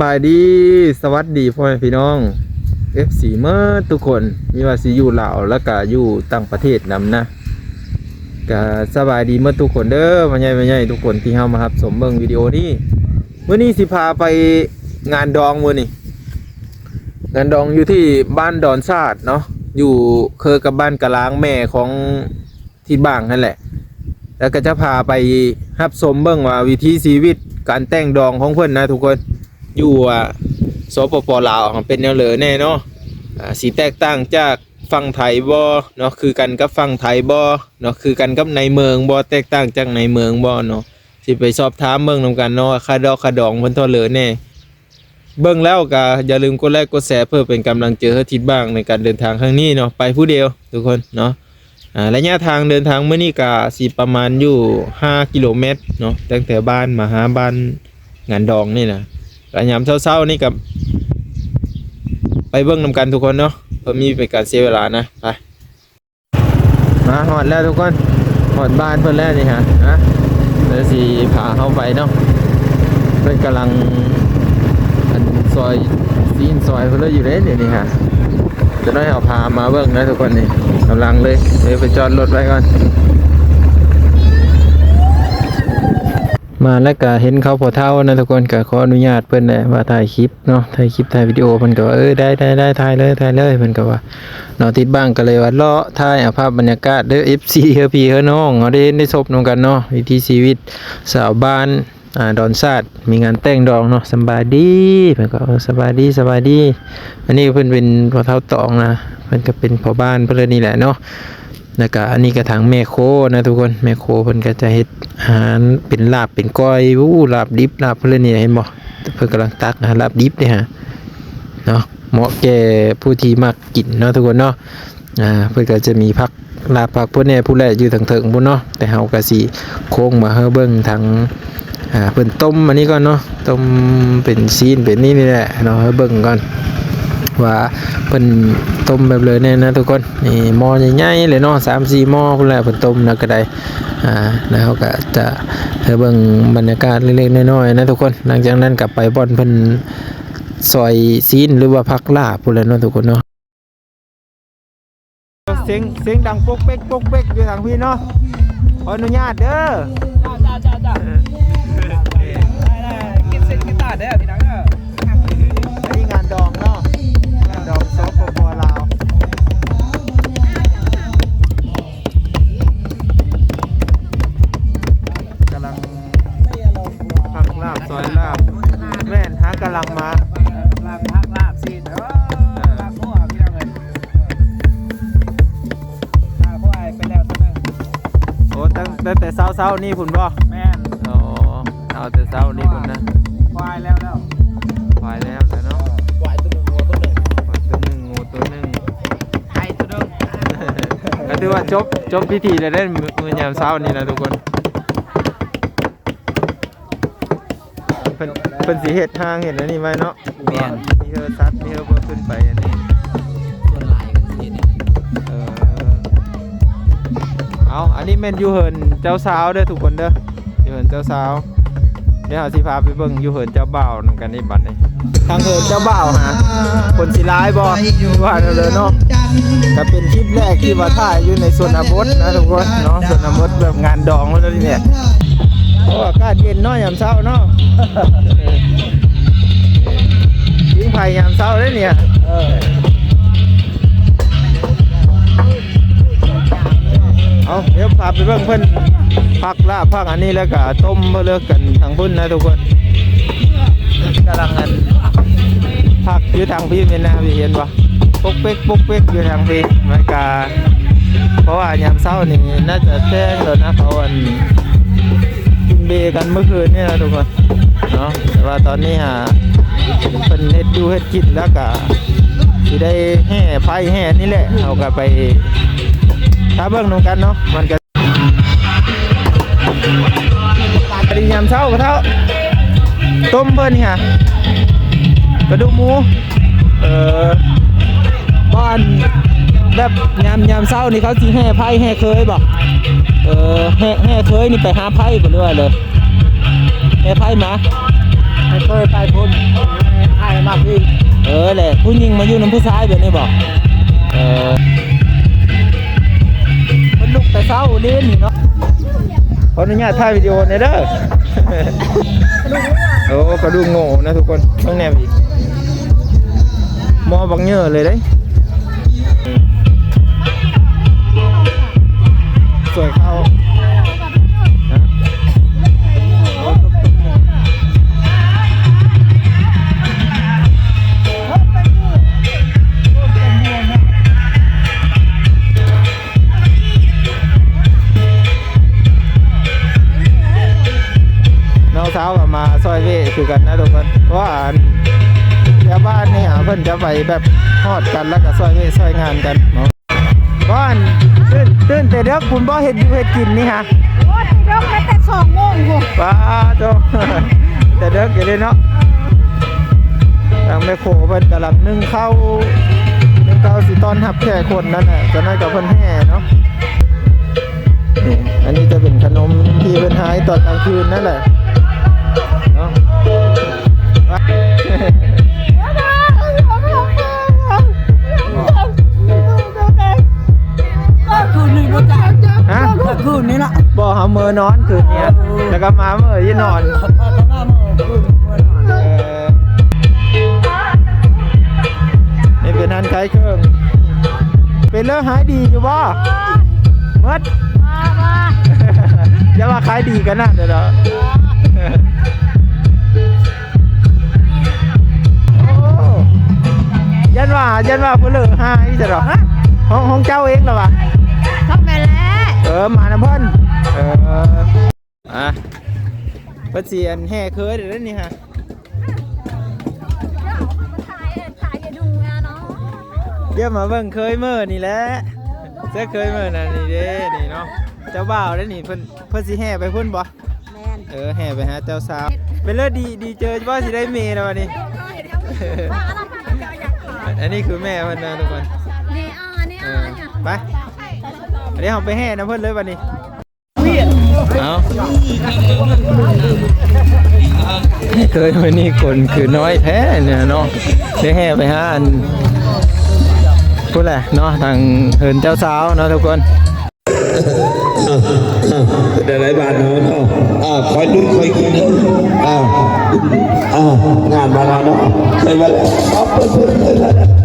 บายดีสวัสดีพ่อแม่พี่น้อง F4 เมื่อทุกคนมีว่าสิอยู่ลาวแล้วก็อยู่ต่างประเทศนำนะก็สบายดีเมื่อทุกคนเด้อมาใหญ่มาใหญ่ทุกคนที่เฮามาครับสมเบิ่งวิดีโอนี้เมื้อนี้สิพาไปงานดองมื้อนี้งานดองอยู่ที่บ้านดอนซาดเนาะอยู่เคอกับบ้านกะล้างแม่ของที่บ้างนั่นแหละ แล้วก็จะพาไปรับสมเบิ่งว่าวิถีชีวิตการแต่งดองของเพิ่นนะทุกคน อยู่อะสปปลาวเป็นแนวเหลือแน่เนาะสีแตกต่างจากฝั่งไทยบ่เนาะคือกันกับฝั่งไทยบ่เนาะคือกันกับในเมืองบ่แตกต่างจากในเมืองบ่เนาะสิไปสอบถามเบิ่งนำกันเนาะคาดอกคาดองเพิ่นท่าเหลือแน่เบิ่งแล้วก็อย่าลืมกดไลค์กดแชร์เพื่อเป็นกำลังใจให้ทิศบ้างในการเดินทางครั้งนี้เนาะไปผู้เดียวทุกคนเนาะอ่าระยะทางเดินทางเมื้อนี้ก็สิประมาณอยู่ 5 กิโลเมตรเนาะตั้งแต่บ้านมาหาบ้านงานดองนี่นะ กยามเช้าๆนี่กับไปเบิ้งนำกันทุกคนเนาะเพื่อมีเป็นการเสียเวลานะไปมาหอดแล้วทุกคนหอดบ้านเพื่อนแล้วนี่ฮะนะเดี๋ยวสิพาเข้าไปเนาะเพื่อนกำลังอันซอยซีนซอยเพื่อนเลยอยู่เลยนี่นี่ฮะจะได้เอาพามาเบิ้งนะทุกคนนี่กำลังเลยเดี๋ยไปจอดรถไว้ก่อน มาแล้วก็เห็นเขาพอเท่านะทุกคนก็ขออนุญาตเพื่อนแหละว่าถ่ายคลิปเนาะถ่ายคลิปถ่ายวิดีโอเพิ่นก็ว่าเออได้ได้ได้ถ่ายเลยถ่ายเลยเพิ่นก็ว่าเนาะติดบ้างก็เลยว่าเลาะถ่ายอาภาพบรรยากาศเด้อ FC เฮอพี่เฮอน้องเอาได้เห็นได้ชมนำกันเนาะวิถีชีวิตสาวบ้านอ่าดอนซาดมีงานแต่งดองเนาะสบายดีเพิ่นก็สบายดีสบายดี อันนี้เพิ่นเป็นพอเท่าตองนะเพิ่นก็เป็นพอบ้านเพิ่อนนี่แหละเนาะ แล้วก็อันนี้ก็ทางแม่โคนะทุกคนแม่โคเพิ่นก็จะเฮ็ดอาหารเป็นลาบเป็นก้อยวู้ลาบดิบลาบเพิ่นนี่เห็นบ่เพิ่นกำลังตักนะลาบดิบเนี่ยฮะเนาะเหมาะแก่ผู้ที่มักกินเนาะทุกคนเนาะอ่าเพิ่นก็จะมีผักลาบผักพวกนี้ผู้แลอยู่ทางเถิงพุ่นเนาะแต่เฮาก็สิโค้งมาเฮาเบิ่งทางอ่าเพิ่นต้มอันนี้ก่อนเนาะต้มเป็นซีนเป็นนี่นี่แหละเนาะเฮาเบิ่งก่อน ว่าเพิ่นต้มแบบเลยเนี่ยนะทุกคนนี่หม้อใหญ่ๆเลยเนาะสามสี่หม้อพุ่นแหละเพิ่นต้มนะก็ได้อ่าแล้วก็จะเบิ่งบรรยากาศเล็กๆน้อยๆนะทุกคนหลังจากนั้นกลับไปบ่อนเพิ่นซอยซีนหรือว่าพักลาพุ่นแหละเนาะทุกคนเนาะเสียงเสียงดังป๊กเป๊กป๊กเป๊กอยู่ทางพี่เนาะขออนุญาตเด้อจ้าจ้าจ้า กำลังมาลาบลาบลาบซีนเออลาบพวกพี่น้องเลยลาบพวกไอ้ไปแล้วตัวนึงโอ้ตั้งตั้งแต่เช้าเช้าๆนี่พุ่นบ่แม่นอ๋อเอาแต่เช้านี่พุ่นนะควายแล้วแล้วควายแล้วแล้วเนาะควายตัวนึงงัวตัวนึงควายตัวหนึ่งงูตัวหนึ่งไก่ตัวนึงก็ถือว่าจบจบพิธีแล้วเล่นมือมือยามเช้านี่นะทุกคน เพิ่นเพิ่นสีเห็ดทางเห็ดอันนี้ไว้เนาะมีเฮอซัดมีเฮอเพิ่นขึ้นไปอันนี้ ส่วนหลายกันสิเนี่ยเออ เอาอันนี้แม่นอยู่เหินเจ้าสาวเด้อทุกคนเด้ออยู่เหินเจ้าสาว เดี๋ยวเราสิพาไปเบิ่งอยู่เหินเจ้าบ่าวนำกันนี่บัดนี้ทางเหินเจ้าบ่าวฮะคนสิร้ายบ่ว่าเด้อเลยเนาะก็เป็นคลิปแรกที่ว่าถ่ายอยู่ในสวนอบดนะทุกคนเนาะสวนอบดแบบงานดองแล้วนี่เนี่ย โอ้อากาศเย็นเนาะยามเช้าเนาะยิงไผ่ยามเช้าเด้อเนี่ยเออเอาเดี๋ยวพาไปเบิ่งเพิ่นพักลาบพักอันนี้แล้วก็ต้มมาเลิกกันทางพุ่นนะทุกคนกำลังกันพักอยู่ทางพี่เป็นนะพี่เห็นปะปกเป๊กปกเป๊กอยู่ทางพี่มันกาเพราะว่ายามเช้านี่น่าจะแจ้งแล้วนะเขาอันกินเบกันเมื่อคืนนี่นะทุกคนเนาะแต่ว่าตอนนี้หาเป็นเฮ็ดอยู่เฮ็ดกินแล้วก็สิได้แห่ไฟแห่นี่แหละเอาก็ไปถ้าเบิ่งนำกันเนาะมันก็ปริยามเช้าก็เท่าต้มเพิ่นนี่ฮะกระดูกหมูเอ่อบ้านแบบยามยามเช้านี่เขาสิแห่ไฟแห่เคยบ่ เออแห่แห่เคยนี่ไปหาไพ่บ่เรื่อยเลยแห่ไพ่มาไม่เคยไปพุ่นให้มากพี่เออแหละผู้หญิงมาอยู่น้ำผู้ชายแบบนี้บอกเออมันลุกแต่เช้าเล่นนี่เนาะขออนุญาตถ่ายวิดีโอหน่อยเด้อโอ้กระดูกโง่นะทุกคนต้องแนมอีกมอบังเยอะเลยเด้ สวยเข้านะน้องสาวกับมาซอยเวคือกันนะทุกคนเพราะว่าอันชาวบ้านนี่หาเพิ่นจะไปแบบทอดกันแล้วก็ซอยเวซอยงานกันเนาะบ้าน ตื่นตื่นแต่เด็กคุณบ่เห็ดอยู่เห็ดกินนี่ฮะโอ้ยเดี๋ยวไปแต่สองโมงกูป้าโตแต่เด็กอยู่เลยเนาะทางแม่โคเพิ่นกำลังนึ่งข้าวนึ่งข้าวสิตอนหับแค่คนนั่นแหละจะนั่นกับเพิ่นแห่เนาะนี่อันนี้จะเป็นขนมที่เพิ่นหายตอนกลางคืนนั่นแหละเนาะ ฮะคืนนี้ละบ่เฮาเมื่อนอนคืนเนี้ยแล้วก็มาเมื่อยี่นอนเขาเขาหน้ามือคืนเมื่อนอนเออนี่เป็นทันไคเครื่องเป็นเรื่องหายดีอยู่บ่เมื่ออย่าว่าขายดีกันนะเดี๋ยวเดี๋ยวโอ้ยันว่ายันว่าเพื่อเลิกหายจะหรอห้องห้องเจ้าเองเหรอวะ ออมานะเพิ่นเอออะเประเสียนแห่เคยเดี๋ยวนี้ฮะถ่ายถ่ายอย่าดูนะเนาะเดี๋ยวมาเบิ่งเคยเมื่อนี่แหละเสื้อเคยเมื่อนั่นนี่เด้นี่เนาะเจ้าบ่าวแล้วนี่เพิ่นเพิ่นสิแห่ไปเพิ่นบ่แมนเออแห่ไปหาเจ้าสาวเป็นเลิศดีดีเจอว่าสิได้เมย์แล้ววันนี้อันนี้คือแม่เพิ่นนะทุกคนนี่อ่านี่ เออ่าอเนี่ยไปอันนี้เราไปแห่นะเพิ่นเลยวันนี้เอาเคยวันนี้คนคือน้อยแท้เนี่ยเนาะได้แห่ไปหาอันพูดแหละเนาะทางเฮินเจ้าสาวเนาะทุกคนแต่หลายบาทเนาะเนาะอ่าคอยลุ้นคอยกินเนอะอ่าอ่างานมาแล้วเนาะเคยมาแล้ว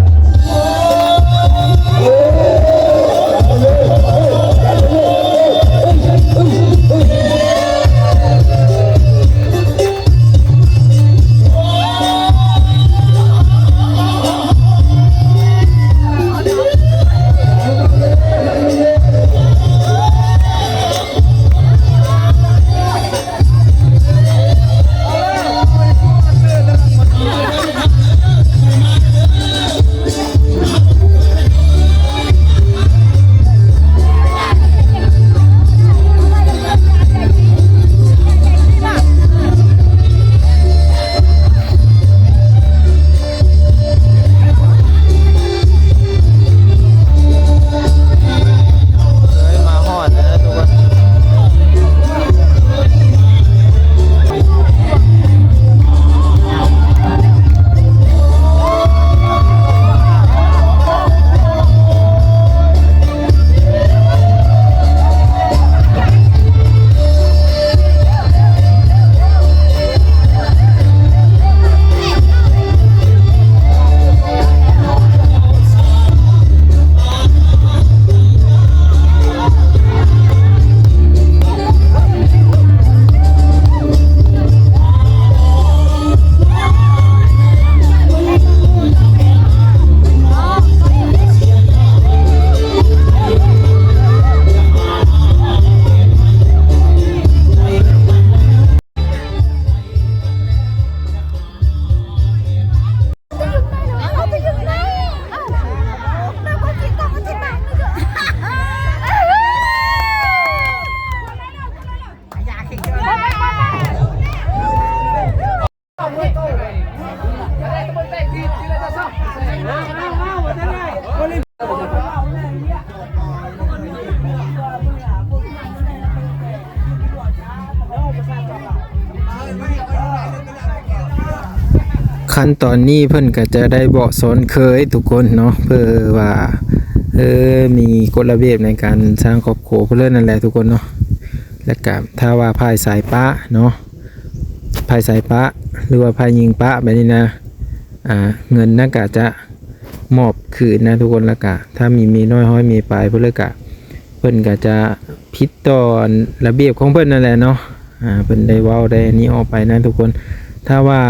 ขั้นตอนนี้เพิ่นก็จะได้บอกสอนเคยทุกคนเนาะเพื่อว่าเออมีกฎระเบียบในการสร้างครอบครัวเพื่อนนั่นแหละทุกคนเนาะแล้วก็ถ้าว่าภายสายปะเนาะภายสายปะหรือว่าภายยิงปะแบบนี้นะอ่าเงินน่าก็จะมอบคืนนะทุกคนแล้วก็ถ้ามีมีน้อยห้อยมีปลายเพื่อนลยก็เพิ่นก็จะพิดตอนระเบียบของเพิ่นนั่นแหละเนาะอ่าเพิ่นได้เว้าได้นี้ออกไปนะทุกคน ถ้าว่า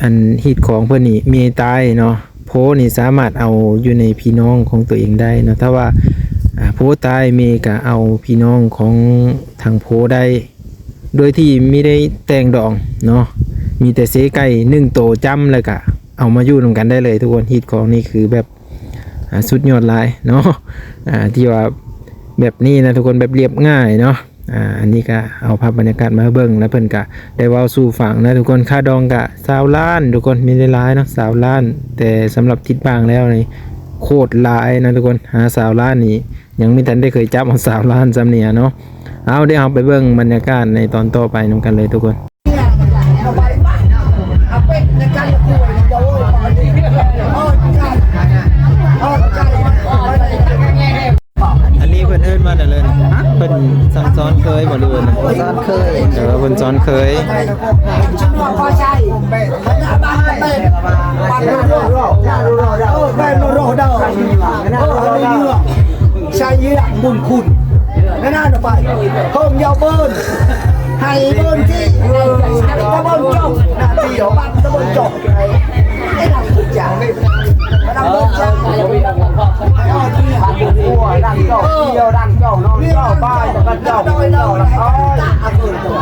อันฮิตของเพื่อนนี่มีตายเนาะโพนี่สามารถเอาอยู่ในพี่น้องของตัวเองได้เนาะถ้าว่าโพตายเมีก็เอาพี่น้องของทางโพได้ โดยที่ไม่ได้แต่งดองเนาะมีแต่เสไก่นึ่งโตจำเลยกะเอามาอยู่นำกันได้เลยทุกคนฮิตของนี่คือแบบสุดยอดลายเนาะอ่าที่ว่าแบบนี้นะทุกคนแบบเรียบง่ายเนาะ อ่าอันนี้ก็เอาภาพบรรยากาศมาเบิ่งแล้วเพิ่นก็ได้เว้าสู่ฝั่งนะทุกคนค่าดองกะสาวล้าน ทุกคนมีได้หลายเนาะสาวล้าน แต่สำหรับทิดบางแล้วนี่โคตรหลายนะทุกคนหาสาวล้านนี่ยังไม่ทันได้เคยจับเอาสาวล้านจำเนี่ยเนาะเอาเดี๋ยวเราไปเบิ่งบรรยากาศในตอนต่อไปนำกันเลยทุกคน ซ้อนเคยเออเพิ่นซ้อนเคยใช้ยืดบุญคุณนั่นน่ะไปเพิ่มยาวเบิ้ลให้เบิ้ลที่ตะบนจบนาทีเดี๋ยวบ้านตะบนจบไอ้หลังทุกอย่างไม่ ดังเบิ้ลจ้าเออที่หันหัวดังเจ้าเดียวดังเจ้าน้องเจ้าบ้านแล้วก็เจ้าเจ้าละอ้อยเจ้านา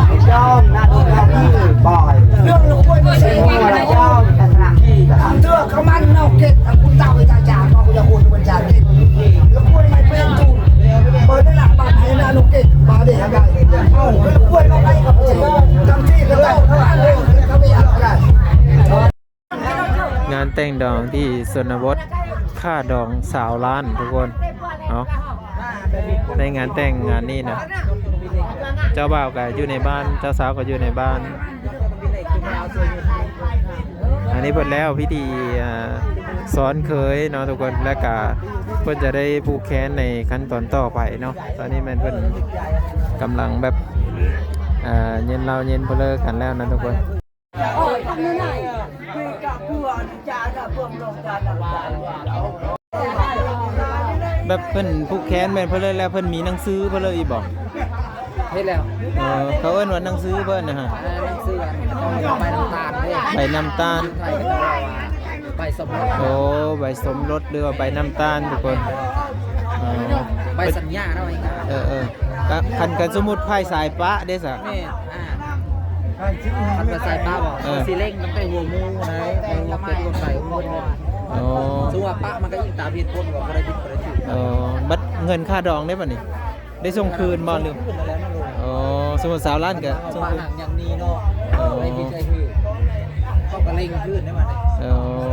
สนบทค่าดองสาวล้านทุกคนเนาะในงานแต่งงานนี้นะเจ้าบ่าวก็อยู่ในบ้าน เจ้าสาวก็อยู่ในบ้าน อันนี้เพิ่นแล้วพิธีซ้อนเคยเนาะทุกคนและก็เพิ่นจะได้ผูกแขนในขั้นตอนต่อไปเนาะตอนนี้มันเพิ่นกำลังแบบเย็นเราเย็นเพลอกันแล้วนะทุกคน แบบเพิ่นผูกแขนแม่นเพิ่นเลยแล้วเพิ่นมีหนังสือเพิ่นเลยอีบอกเฮ็ดแล้วเออเขาเอิ้นว่าหนังสือเพิ่นนะฮะอ่าหนังสืออันต้องไปน้ำตาลเด้ใบน้ำตาลไทยก็จะว่าใบสมรสโอ้ใบสมรสหรือว่าใบน้ำตาลทุกคนอ๋อใบสัญญาเนาะไอ้เออเออก็คันกันสมมุติไพ่สายปะได้ซะแม่อ่า คันภาษาป้าบอกเออสิเล่งตั้งแต่หัวมูนะหัวเป็ดต้นไก่หัวมูโอ้ซึ่งว่าป้ามันก็ยิ่งตามผิดคนว่าบ่ได้ผิดบ่ได้ถูกเออบัดเงินค่าดองได้ป่ะนี่ได้ส่งคืนบ่หรือขึ้นแล้วนะลูกอ๋อสมมุติสาวล้านก็เอาส่งป้าคืนหักอย่างนี้เนาะเออไม่ผิดใจคือเขาก็เล่งขึ้นได้มาเนี่เอ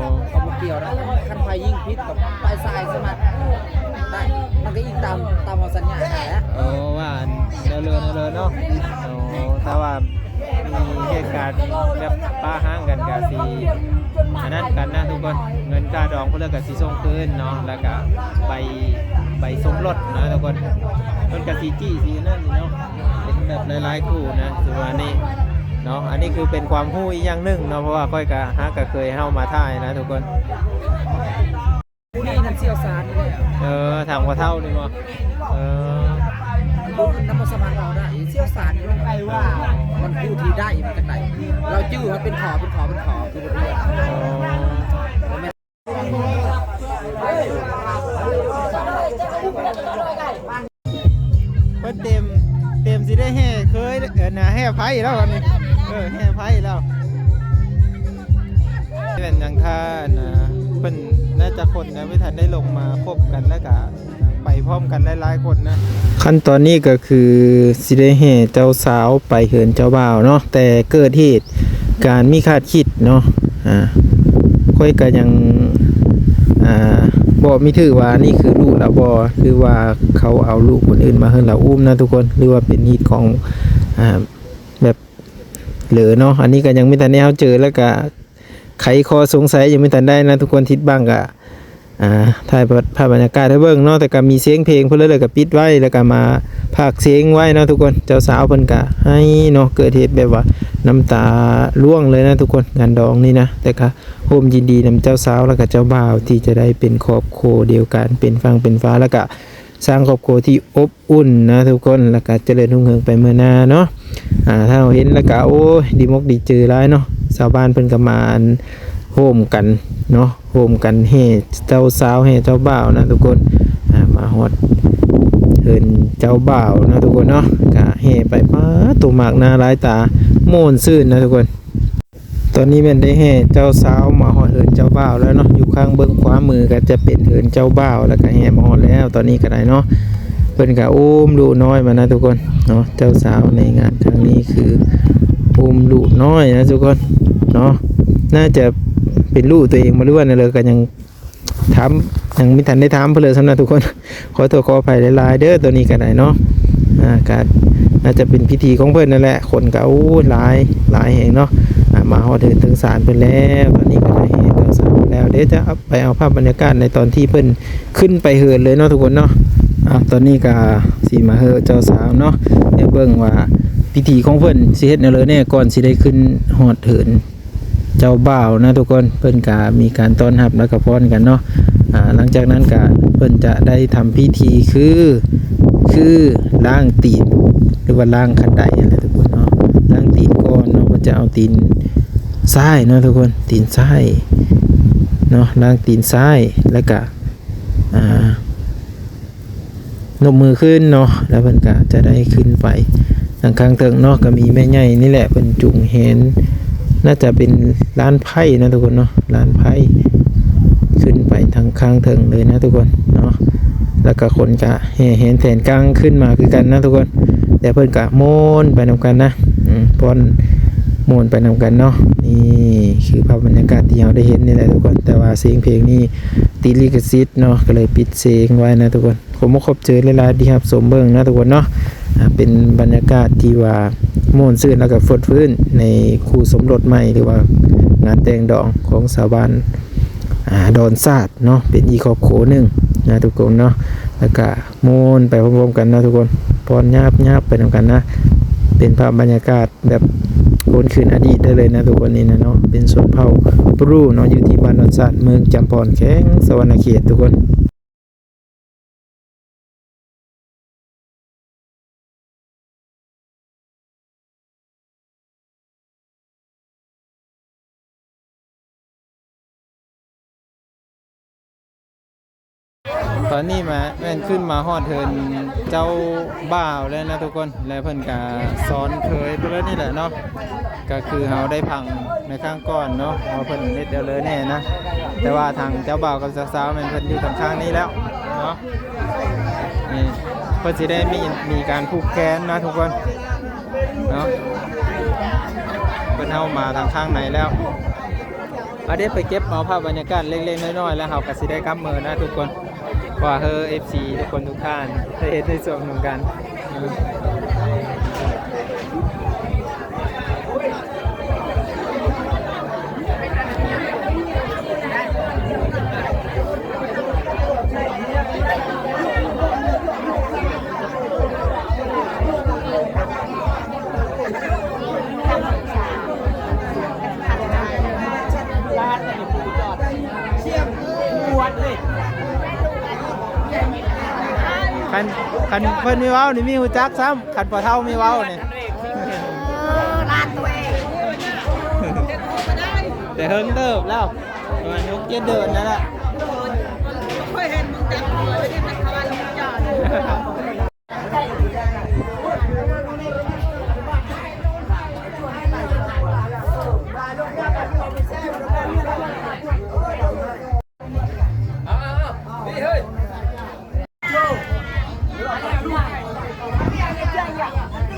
อเขาบ่เกี่ยวนะคันไฟยิ่งพิษกับปลายทรายสมัครได้มันก็ยิ่งตามตามเอาสัญญาแหละโอ้ว่าเร็วเร็วเร็วเนาะโอ้ถ้าว่า มีเหตุการณ์แบบป้าห้างกันกะสีอันนั้นกันนะทุกคนเงินค่าดองเพื่อกับสีส่งคืนเนาะแล้วก็ใบใบสมรสนะทุกคนเพิ่นกับสีจี้สีนั่นนี่เนาะเป็นแบบหลายๆคู่นะถือว่านี่เนาะอันนี้คือเป็นความรู้อีกอย่างหนึ่งเนาะเพราะว่าค่อยกะฮักก็เคยเข้ามาท่ายนะทุกคนผู้นี้นั่นเชี่ยวชาญนี่แหละเออถามว่าเท่านี่มั้เออ รู้น้ำมันสมัครเราได้เชี่ยวชาญนี่ไงว่า มันผู้ที่ได้มันกันไหน เราจื้อมันเป็นขอเป็นขอเป็นขอคือบทเรียนอ๋อเพิ่นเต็มเต็มสิได้แห่เคยเออนะแห่ไพ่แล้ววันนี้เออแห่ไพ่แล้วเป็นยังท่านะเพิ่นน่าจะคนนะไม่ทันได้ลงมาพบกันแล้วก็ไป พร้อมกันหลายๆคนนะ ขั้นตอนนี้ก็คือสิได้แห่เจ้าสาวไปเหินเจ้าบ่าวเนาะแต่เกิดเหตุการมีคาดคิดเนาะอ่าค่อยก็ยังอ่าบ่มีถือว่านี่คือลูกเราบ่หรือว่าเขาเอาลูกคนอื่นมาให้เราอุ้มนะทุกคนหรือว่าเป็นฮีตของอ่าแบบเหลือเนาะอันนี้ก็ยังไม่ทันได้เอาเจอแล้วก็ไขคอสงสัยยังไม่ทันได้นะทุกคนทิศบ้างก็ อ่าถ่ายภาพบรรยากาศให้เบิ่งเนาะแต่ก็มีเสียงเพลงเพิ่นเลยแล้วก็ปิดไว้แล้วก็มาพากเสียงไว้เนาะทุกคนเจ้าสาวเพิ่นก็ให้เนาะเกิดเหตุแบบว่าน้ำตาร่วงเลยนะทุกคนงานดองนี่นะแต่ก็โฮมยินดีนำเจ้าสาวแล้วก็เจ้าบ่าวที่จะได้เป็นครอบครัวเดียวกันเป็นฟังเป็นฟ้าแล้วก็สร้างครอบครัวที่อบอุ่นนะทุกคนแล้วก็เจริญรุ่งเรืองไปเมื่อหน้าเนาะอ่าถ้าเราเห็นแล้วก็โอ้ยดีมกดีเจอร้ายเนาะชาวบ้านเพิ่นก็มา โฮมกันเนาะโฮมกันเฮเจ้าสาวเฮเจ้าบ่าวนะทุกคนมาฮอดเฮินเจ้าบ่าวนะทุกคนเนาะกะเฮไปป้าตัวหมากหน้าลายตาโมนซื่นนะทุกคน ตอนนี้แม่นได้เฮเจ้าสาวมาฮอดเฮินเจ้าบ่าวแล้วเนาะอยู่ข้างเบื้องขวามือก็จะเป็นเฮินเจ้าบ่าวแล้วก็เฮมาฮอดแล้ว ตอนนี้ก็ได้เนาะเพิ่นก็อุ้มลูกน้อยมานะทุกคนเนาะเจ้าสาวในงานครั้งนี้คืออุ้มลูกน้อยนะทุกคน เนาะน่าจะเป็นลูกตัวเองมาหรือว่าในเลยก็ยังถามยังไม่ทันได้ถามเพื่อนเลยสำหรับทุกคน ขอตัวขออภัยหลายๆเด้อตัวนี้ก็ได้เนาะอ่าการน่าจะเป็นพิธีของเพื่อนนั่นแหละคนก็อู้หลายหลายแห่งเนาะมาฮอดถึงถึงศาลเพิ่นแล้วตอนนี้ก็ได้เห็นเจ้าสาวแล้วเดี๋ยวจะไปเอาภาพบรรยากาศในตอนที่เพิ่นขึ้นไปเหินเลยเนาะทุกคนเนาะอ่าตอนนี้ก็สีมาเฮอเจ้าสาวเนาะเดี๋ยวเบิ่งว่าพิธีของเพิ่นสิเฮ็ดแนวเลยแน่ก่อนสิได้ขึ้นฮอดเหิน เจ้าบ่าวนะทุกคนเพิ่นกามีการต้อนรับแล้วก็พรกันเนาะอ่าหลังจากนั้นก็เพิ่นจะได้ทำพิธีคือคือล้างตีนหรือว่าล้างขันไดอะไรทุกคนเนาะล้างตีนก่อนเนาะเพิ่นจะเอาตีนซ้ายเนาะทุกคนตีนซ้ายเนาะล้างตีนซ้ายแล้วก็อ่านมมือขึ้นเนาะแล้วเพิ่นก็จะได้ขึ้นไปทางข้างเติงเนาะก็มีแม่ใหญ่นี่แหละเพิ่นจุงเห็น น่าจะเป็นร้านไพ่นะทุกคนเนาะร้านไพ่ขึ้นไปทางข้างเทิงเลยนะทุกคนเนาะแล้วก็คนกะแห่เห็นแผนกลางขึ้นมาคือกันนะทุกคนแต่เพิ่อนกะโมนไปนำกันนะอืมพอนโมนไปนำกันเนาะนี่คือภาพบรรยากาศที่เราได้เห็นนี่แหละทุกคนแต่ว่าเสียงเพลงนี่ติดลิขสิทธิ์เนาะก็เลยปิดเสียงไว้นะทุกคนผมก็ขอบเจอหลายๆดีครับสมเบิ้งนะทุกคนเนาะ เป็นบรรยากาศที่ว่าม่วนซื่นแล้วก็ฟดฟื้นในคู่สมรสใหม่หรือว่างานแต่งดองของสาวบ้านอดอนซาดเนาะเป็นอีกครอบครัวหนึ่งนะทุกคนเนาะแล้วก็ม่วนไปพร้อมๆกันนะทุกคนพรญาบญาบไปนำกันนะ เป็นภาพบรรยากาศแบบโอนคืนอดีตได้เลยนะทุกคนนี้นะเนาะเป็นส่วนเผ่าปรูเนาะอยู่ที่บ้านดอนซาดเมืองจำปอนแข้งสวรรณเขตทุกคน อนนี้มาแม่นขึ้นมาฮอดเทินเจ้าบ่าวแล้วนะทุกคนและเพิ่นก็สอนเคยไปแล้วนี่แหละเนาะก็คือเฮาได้พังในข้างก่อนเนาะเฮาเพิ่นเฮ็ดเดียวเลยแน่นะแต่ว่าทางเจ้าบ่าวกับสาวๆแม่นเพิ่นอยู่ทางข้างนี้แล้วเนาะนี่เพิ่นสิได้มีมีการผูกแขนนะทุกคนเนาะเพิ่นเฮามาทางข้างไหนแล้วเอาเดี๋ยวไปเก็บเอาภาพบรรยากาศเล็กๆน้อยๆแล้วเราก็สิได้กำมือนะทุกคน ว่าเฮอเอฟซีทุกคนทุกท่านได้เห็นในส่วนของกัน คันคันเพิ่นมีเว้านี่มีหูจักซ้ำคันพอเท่ามีเว้านี่ลาดตัวเองแต่เฮิงเติบแล้วประมาณยกเจ็ดเดินนั่นแหละ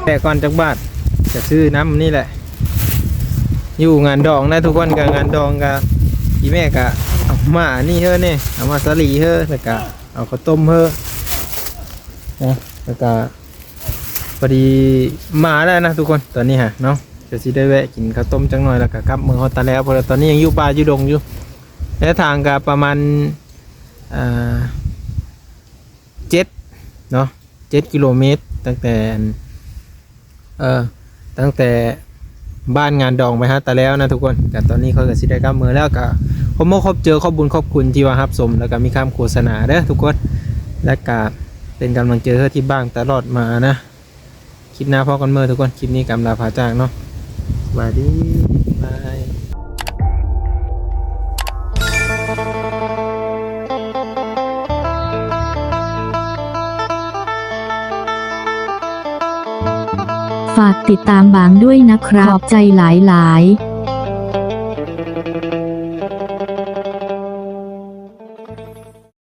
แต่ก่อนจากบ้านจะซื้อน้ำนี่แหละ อยู่งานดองนะทุกคนกับงานดองกับอีแม่กะเอามานี่เฮ้อเนี่ยเอามาสลีเฮ้อแล้วก็เอาข้าวต้มเฮ้อนะแล้วก็พอดีมาแล้วนะทุกคนตอนนี้ฮะเนาะจะสิได้แวะกินข้าวต้มจังหน่อยแล้วก็กลับเมืองฮอตาแล้วเพราะว่าตอนนี้ยังอยู่ป่าอยู่ดงอยู่และทางก็ประมาณอ่าเจ็ดเนาะเจ็ดกิโลเมตรตั้งแต่ เออตั้งแต่บ้านงานดองไปฮะแต่แล้วนะทุกคนกับตอนนี้เขาก็สิได้กับเมือแล้วก็ผมมาครบเจอขอบบุญขอบคุณที่ว่ารับสมแล้วก็มีคำโฆษณาเด้อทุกคนและก็เป็นกำลังเจอเธอที่บ้างตลอดมานะคลิปหน้าพ่อกันเมื่อทุกคนคลิปนี้กำลาพาจากเนาะสวัสดีบาย ฝากติดตามบางด้วยนะครับ ขอบใจหลายๆ